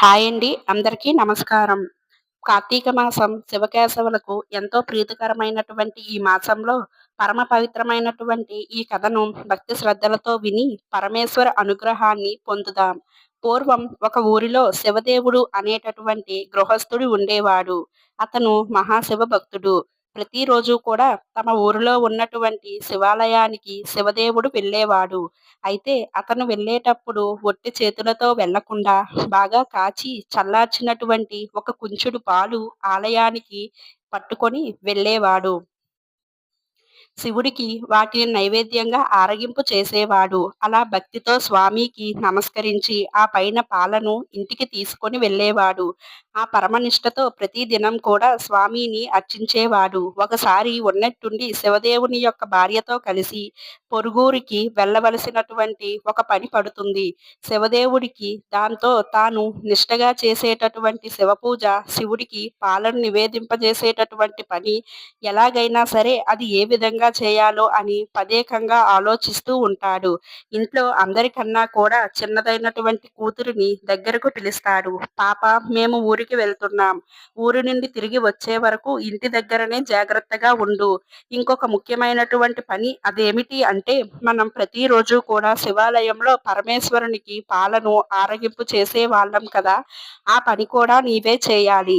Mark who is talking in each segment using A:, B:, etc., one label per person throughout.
A: Hi అండి. అందరికీ నమస్కారం. కార్తీక మాసం శివకేశవులకు ఎంతో ప్రీతికరమైనటువంటి ఈ మాసంలో పరమ పవిత్రమైనటువంటి ఈ కథను భక్తి శ్రద్ధలతో విని పరమేశ్వర అనుగ్రహాన్ని పొందుదాం. పూర్వం ఒక ఊరిలో శివదేవుడు అనేటటువంటి గృహస్థుడు ఉండేవాడు. అతను మహాశివ భక్తుడు ప్రతిరోజు కూడా తమ ఊరిలో ఉన్నటువంటి శివాలయానికి శివదేవుడు వెళ్ళేవాడు. అయితే అతను వెళ్ళేటప్పుడు ఒట్టి చేతులతో వెళ్ళకుండా బాగా కాచి చల్లార్చినటువంటి ఒక కుంచుడు పాలు ఆలయానికి పట్టుకొని వెళ్ళేవాడు. శివుడికి వాటిని నైవేద్యంగా ఆరగింపు చేసేవాడు. అలా భక్తితో స్వామికి నమస్కరించి ఆ పైన పాలను ఇంటికి తీసుకొని వెళ్ళేవాడు. ఆ పరమనిష్టతో ప్రతిదినం కూడా స్వామిని అర్చించేవాడు. ఒకసారి ఉన్నట్టుండి శివదేవుని యొక్క భార్యతో కలిసి పొరుగురికి వెళ్ళవలసినటువంటి ఒక పని పడుతుంది. శివదేవుడికి దాంతో తాను నిష్టగా చేసేటటువంటి శివ పూజ శివుడికి పాలను నివేదింపజేసేటటువంటి పని ఎలాగైనా సరే అది ఏ విధంగా చేయాలో అని పదేకంగా ఆలోచిస్తూ ఉంటాడు. ఇంట్లో అందరికన్నా కూడా చిన్నదైనటువంటి కూతురిని దగ్గరకు పిలుస్తాడు. పాప మేము ఊరికి వెళ్తున్నాం. ఊరి నుండి తిరిగి వచ్చే వరకు ఇంటి దగ్గరనే జాగ్రత్తగా ఉండు. ఇంకొక ముఖ్యమైనటువంటి పని అదేమిటి అంటే మనం ప్రతిరోజు కూడా శివాలయంలో పరమేశ్వరునికి పాలను ఆరగింపు చేసే వాళ్ళం కదా. ఆ పని కూడా నీవే చేయాలి.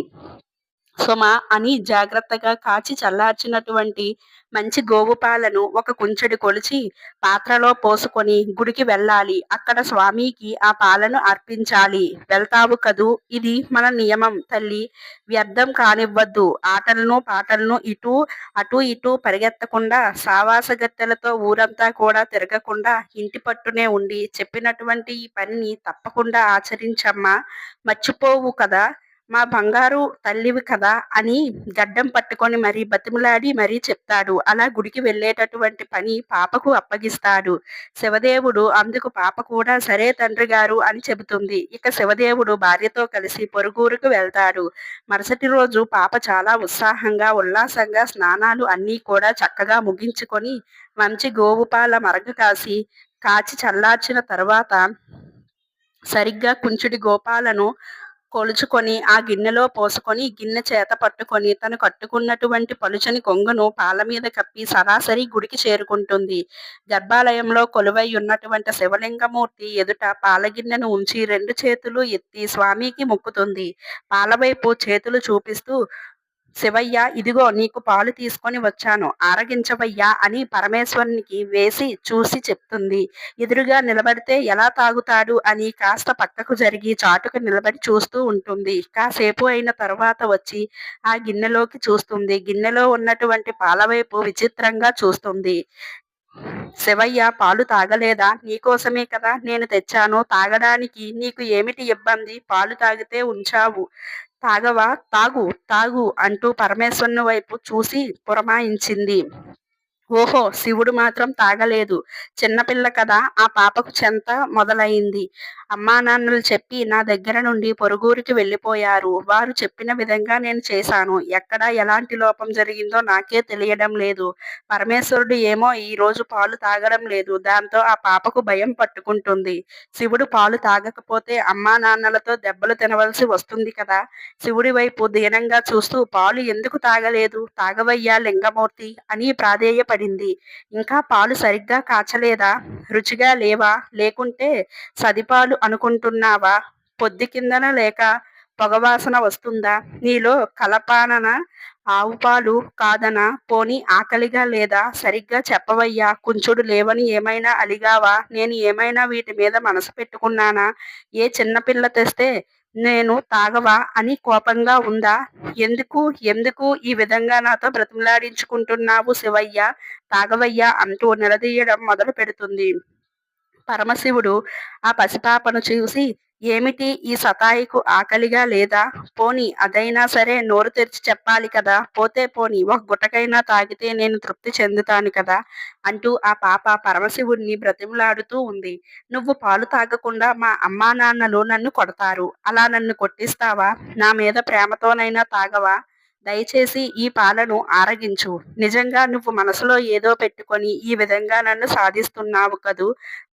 A: సుమ అని జాగ్రత్తగా కాచి చల్లార్చినటువంటి మంచి గోవు పాలను ఒక కుంచెడు కొలిచి పాత్రలో పోసుకొని గుడికి వెళ్ళాలి. అక్కడ స్వామికి ఆ పాలను అర్పించాలి. వెళ్తావు కదూ? ఇది మన నియమం తల్లి. వ్యర్థం కానివ్వద్దు. ఆటలను పాటలను ఇటు అటు ఇటు పరిగెత్తకుండా సావాస గత్తెలతో ఊరంతా కూడా తిరగకుండా ఇంటి పట్టునే ఉండి చెప్పినటువంటి ఈ పనిని తప్పకుండా ఆచరించమ్మా. మర్చిపోవు కదా? మా బంగారు తల్లివి కదా అని గడ్డం పట్టుకొని మరీ బతిమలాడి మరీ చెప్తాడు. అలా గుడికి వెళ్ళేటటువంటి పని పాపకు అప్పగిస్తాడు. శివదేవుడు అందుకు పాప కూడా సరే తండ్రి గారు అని చెబుతుంది. ఇక శివదేవుడు భార్యతో కలిసి పొరుగురుకు వెళ్తాడు. మరుసటి రోజు పాప చాలా ఉత్సాహంగా ఉల్లాసంగా స్నానాలు అన్నీ కూడా చక్కగా ముగించుకొని మంచి గోవుపాల మరగ కాసి కాచి చల్లార్చిన తర్వాత సరిగ్గా కుంచుడి గోపాలను కొలుచుకొని ఆ గిన్నెలో పోసుకొని గిన్నె చేత పట్టుకొని తను కట్టుకున్నటువంటి పలుచని కొంగును పాల మీద కప్పి సరాసరి గుడికి చేరుకుంటుంది. గర్భాలయంలో కొలువై ఉన్నటువంటి శివలింగమూర్తి ఎదుట పాలగిన్నెను ఉంచి రెండు చేతులు ఎత్తి స్వామికి మొక్కుతుంది. పాలవైపు చేతులు చూపిస్తూ శివయ్య ఇదిగో నీకు పాలు తీసుకొని వచ్చాను. ఆరగించవయ్యా అని పరమేశ్వరునికి వేసి చూసి చెప్తుంది. ఎదురుగా నిలబడితే ఎలా తాగుతాడు అని కాస్త పక్కకు జరిగి చాటుకు నిలబడి చూస్తూ ఉంటుంది. కాసేపు అయిన తర్వాత వచ్చి ఆ గిన్నెలోకి చూస్తుంది. గిన్నెలో ఉన్నటువంటి పాల వైపు విచిత్రంగా చూస్తుంది. శివయ్య పాలు తాగలేదా? నీకోసమే కదా నేను తెచ్చాను. తాగడానికి నీకు ఏమిటి ఇబ్బంది? పాలు తాగితే ఉంచావు. తాగవా? తాగు తాగు అంటూ పరమేశ్వరుని వైపు చూసి పురమాయించింది. ఓహో శివుడు మాత్రం తాగలేదు. చిన్నపిల్ల కదా ఆ పాపకు చెంత మొదలైంది. అమ్మా నాన్నలు చెప్పి నా దగ్గర నుండి పొరుగురికి వెళ్ళిపోయారు. వారు చెప్పిన విధంగా నేను చేశాను. ఎక్కడ ఎలాంటి లోపం జరిగిందో నాకే తెలియడం లేదు. పరమేశ్వరుడు ఏమో ఈ రోజు పాలు తాగడం లేదు. దాంతో ఆ పాపకు భయం పట్టుకుంటుంది. శివుడు పాలు తాగకపోతే అమ్మా నాన్నలతో దెబ్బలు తినవలసి వస్తుంది కదా. శివుడి వైపు దీనంగా చూస్తూ పాలు ఎందుకు తాగలేదు? తాగవయ్యా లింగమూర్తి అని పడింది. ఇంకా పాలు సరిగ్గా కాచలేదా? రుచిగా లేవా? లేకుంటే సదిపాలు అనుకుంటున్నావా? పొద్దు కిందన లేక పొగవాసన వస్తుందా? నీలో కలపానన? ఆవు పాలు కాదనా? పోని ఆకలిగా లేదా? సరిగ్గా చెప్పవయ్యా కుంచుడు లేవని ఏమైనా అలిగావా? నేను ఏమైనా వీటి మీద మనసు పెట్టుకున్నానా? ఏ చిన్నపిల్ల తెస్తే నేను తాగవా? అని కోపంగా ఉందా? ఎందుకు ఎందుకు ఈ విధంగా నాతో బ్రతిమలాడించుకుంటున్నావు శివయ్య? తాగవయ్యా అంటూ నిలదీయడం మొదలు పెడుతుంది పరమశివుడు ఆ పసిపాపను చూసి ఏమిటి ఈ సతాయికు ఆకలిగా లేదా? పోని అదైనా సరే నోరు తెరిచి చెప్పాలి కదా. పోతే పోని ఒక గుటకైనా తాగితే నేను తృప్తి చెందుతాను కదా అంటూ ఆ పాప పరమశివుణ్ణి బ్రతిమలాడుతూ ఉంది. నువ్వు పాలు తాగకుండా మా అమ్మా నాన్నలు నన్ను కొడతారు. అలా నన్ను కొట్టిస్తావా? నా మీద ప్రేమతోనైనా తాగవా? దయచేసి ఈ పాలను ఆరగించు. నిజంగా నువ్వు మనసులో ఏదో పెట్టుకొని ఈ విధంగా నన్ను సాధిస్తున్నావు కదూ.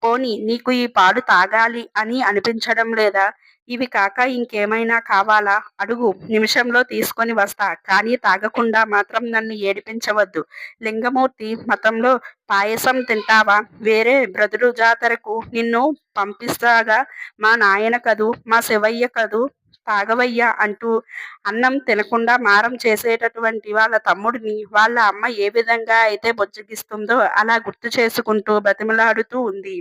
A: పోని నీకు ఈ పాలు తాగాలి అని అనిపించడం లేదా? ఇవి కాక ఇంకేమైనా కావాలా? అడుగు. నిమిషంలో తీసుకొని వస్తా. కానీ తాగకుండా మాత్రం నన్ను ఏడిపించవద్దు. లింగమూర్తి మతంలో పాయసం తింటావా? వేరే బ్రదుడు జాతరకు నిన్ను పంపిస్తాగా మా నాయన కదూ మా శివయ్య కదూ? తాగవయ్యా అంటూ అన్నం తినకుండా మారం చేసేటటువంటి వాళ్ళ తమ్ముడిని వాళ్ళ అమ్మ ఏ విధంగా అయితే బొజ్జగిస్తుందో అలా గుర్తు చేసుకుంటూ బతిమలాడుతూ ఉంది.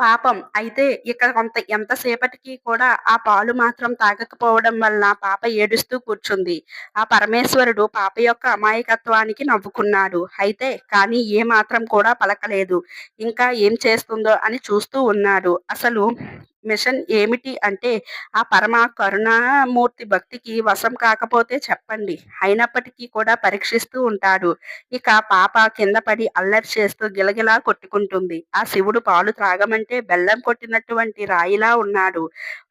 A: పాపం. అయితే ఇక కొంత ఎంతసేపటికి కూడా ఆ పాలు మాత్రం తాగకపోవడం వల్ల పాప ఏడుస్తూ కూర్చుంది. ఆ పరమేశ్వరుడు పాప యొక్క అమాయకత్వానికి నవ్వుకున్నాడు. అయితే కానీ ఏ మాత్రం కూడా పలకలేదు. ఇంకా ఏం చేస్తుందో అని చూస్తూ ఉన్నాడు. అసలు మిషన్ ఏమిటి అంటే ఆ పరమ కరుణామూర్తి భక్తికి వశం కాకపోతే చెప్పండి. అయినప్పటికీ కూడా పరీక్షిస్తూ ఉంటాడు. ఇక పాప కింద పడి అల్లరి చేస్తూ గిలగిలా కొట్టుకుంటుంది. ఆ శివుడు పాలు త్రాగమంటే బెల్లం కొట్టినటువంటి రాయిలా ఉన్నాడు.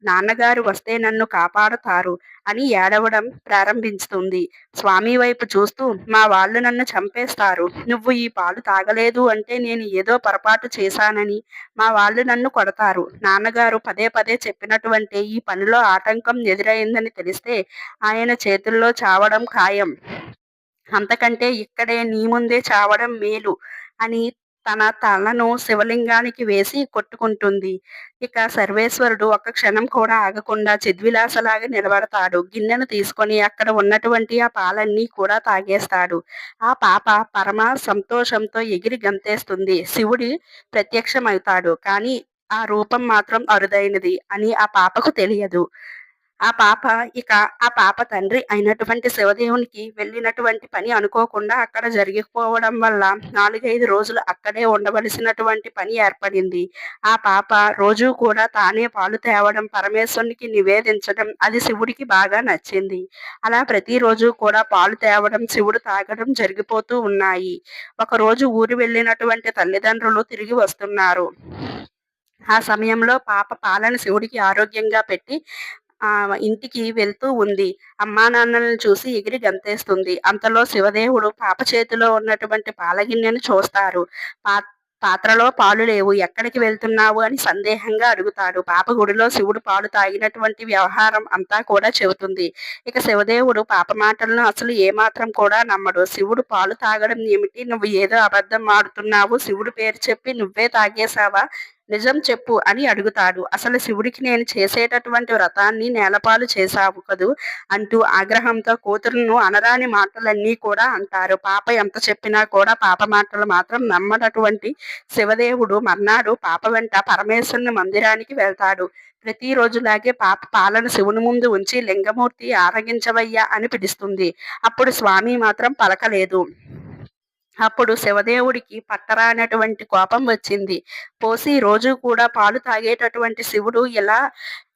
A: నాన్నగారు వస్తే నన్ను కాపాడుతారు. అని ఏడవడం ప్రారంభిస్తుంది. స్వామి వైపు చూస్తూ మా వాళ్ళు నన్ను చంపేస్తారు. నువ్వు ఈ పాలు తాగలేదు అంటే నేను ఏదో పొరపాటు చేశానని. మా వాళ్ళు నన్ను కొడతారు. నాన్నగారు పదే పదే చెప్పినటువంటి ఈ పనిలో ఆటంకం ఎదురైందని తెలిస్తే ఆయన చేతుల్లో చావడం ఖాయం. అంతకంటే ఇక్కడే నీ ముందే చావడం మేలు అని తన తలను శివలింగానికి వేసి కొట్టుకుంటుంది. ఇక సర్వేశ్వరుడు ఒక్క క్షణం కూడా ఆగకుండా చిద్విలాసలాగా నిలబడతాడు. గిన్నెను తీసుకొని అక్కడ ఉన్నటువంటి ఆ పాలన్నీ కూడా తాగేస్తాడు. ఆ పాప పరమ సంతోషంతో ఎగిరి గంతేస్తుంది. శివుడి ప్రత్యక్షమవుతాడు. కానీ ఆ రూపం మాత్రం అరుదైనది అని ఆ పాపకు తెలియదు. ఆ పాప ఇక ఆ పాప తండ్రి అయినటువంటి శివదేవునికి వెళ్ళినటువంటి పని అనుకోకుండా అక్కడ జరిగిపోవడం వల్ల నాలుగైదు రోజులు అక్కడే ఉండవలసినటువంటి పని ఏర్పడింది. ఆ పాప రోజు కూడా తానే పాలు తేవడం పరమేశ్వరునికి నివేదించడం అది శివుడికి బాగా నచ్చింది. అలా ప్రతిరోజు కూడా పాలు తేవడం శివుడు తాగడం జరిగిపోతూ ఉన్నాయి. ఒకరోజు ఊరు వెళ్ళినటువంటి తల్లిదండ్రులు తిరిగి వస్తున్నారు. ఆ సమయంలో పాప పాలను శివుడికి ఆరోగ్యంగా పెట్టి ఆ ఇంటికి వెళ్తూ ఉంది. అమ్మా నాన్నలను చూసి ఎగిరి గంతేస్తుంది. అంతలో శివదేవుడు పాప చేతిలో ఉన్నటువంటి పాలగిన్నెను చూస్తారు. పా పాత్రలో పాలు లేవు. ఎక్కడికి వెళ్తున్నావు అని సందేహంగా అడుగుతాడు. పాప గుడిలో శివుడు పాలు తాగినటువంటి వ్యవహారం అంతా కూడా చెబుతుంది. ఇక శివదేవుడు పాప మాటలను అసలు ఏమాత్రం కూడా నమ్మడు. శివుడు పాలు తాగడం ఏమిటి? నువ్వు ఏదో అబద్ధం ఆడుతున్నావు. శివుడు పేరు చెప్పి నువ్వే తాగేశావా? నిజం చెప్పు అని అడుగుతాడు. అసలు శివుడికి నేను చేసేటటువంటి వ్రతాన్ని నేలపాలు చేశావు కదూ? అంటూ ఆగ్రహంతో కూతురును అనరాని మాటలన్నీ కూడా అంటారు. పాప ఎంత చెప్పినా కూడా పాప మాటలు మాత్రం నమ్మనటువంటి శివదేవుడు మర్నాడు పాప వెంట పరమేశ్వరుని మందిరానికి వెళ్తాడు. ప్రతిరోజులాగే పాప పాలను శివుని ముందు ఉంచి లింగమూర్తి ఆరగించవయ్యా అని పిలుస్తుంది. అప్పుడు స్వామి మాత్రం పలకలేదు. అప్పుడు శివదేవుడికి పట్టరానటువంటి కోపం వచ్చింది. పోసి రోజు కూడా పాలు తాగేటటువంటి శివుడు ఇలా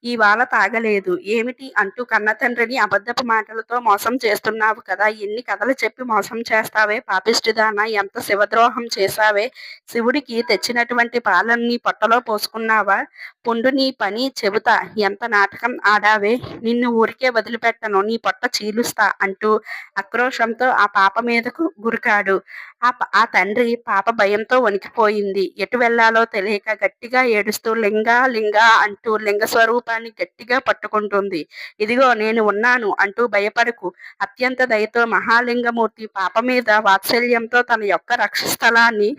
A: ఇవాళ తాగలేదు. ఏమిటి అంటూ కన్న తండ్రిని అబద్ధపు మాటలతో మోసం చేస్తున్నావు కదా. ఎన్ని కథలు చెప్పి మోసం చేస్తావే పాపిష్టిదానా? ఎంత శివద్రోహం చేశావే? శివుడికి తెచ్చినటువంటి పాలన్నీ పొట్టలో పోసుకున్నావా? పుండు నీ పని చెబుతా. ఎంత నాటకం ఆడావే? నిన్ను ఊరికే వదిలిపెట్టను. నీ పొట్ట చీలుస్తా అంటూ ఆక్రోషంతో ఆ పాప మీదకు గురికాడు. ఆ ఆ తండ్రి పాప భయంతో వణికిపోయింది. ఎటు వెళ్ళాలో తెలియక గట్టిగా ఏడుస్తూ లింగా లింగా అంటూ లింగ పాపాన్ని గట్టిగా పట్టుకుంటుంది. ఇదిగో నేను ఉన్నాను అంటూ భయపడకు. అత్యంత దయతో మహాలింగమూర్తి పాప మీద వాత్సల్యంతో తన యొక్క రక్షస్థలాన్ని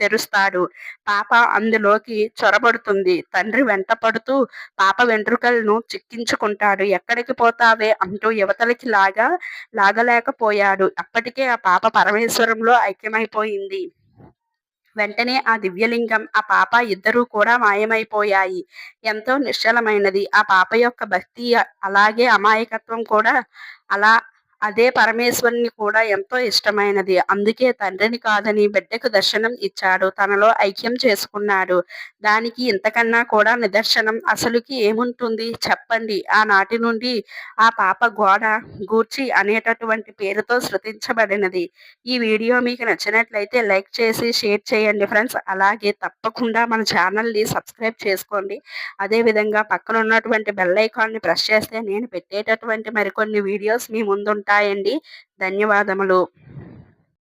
A: తెరుస్తాడు. పాప అందులోకి చొరబడుతుంది. తండ్రి వెంట పడుతూ పాప వెంట్రుకలను చిక్కించుకుంటాడు. ఎక్కడికి పోతావే అంటూ యువతలకి లాగా లాగలేకపోయాడు. అప్పటికే ఆ పాప పరమేశ్వరంలో ఐక్యమైపోయింది. వెంటనే ఆ దివ్యలింగం ఆ పాప ఇద్దరూ కూడా మాయమైపోయాయి. ఎంతో నిశ్చలమైనది. ఆ పాప యొక్క భక్తి అలాగే అమాయకత్వం కూడా అలా అదే పరమేశ్వరుని కూడా ఎంతో ఇష్టమైనది. అందుకే తండ్రిని కాదని బిడ్డకు దర్శనం ఇచ్చాడు. తనలో ఐక్యం చేసుకున్నాడు. దానికి ఇంతకన్నా కూడా నిదర్శనం. అసలుకి ఏముంటుంది? చెప్పండి. ఆనాటి నుండి ఆ పాప గోడ గూర్చి అనేటటువంటి పేరుతో శృతించబడినది. ఈ వీడియో మీకు నచ్చినట్లయితే లైక్ చేసి షేర్ చేయండి ఫ్రెండ్స్. అలాగే తప్పకుండా మన ఛానల్ని సబ్స్క్రైబ్ చేసుకోండి. అదేవిధంగా పక్కన ఉన్నటువంటి బెల్ ఐకాన్ని ప్రెస్ చేస్తే నేను పెట్టేటటువంటి మరికొన్ని వీడియోస్ మీ ముందుంటాయి. ఉంటాయండి. ధన్యవాదములు.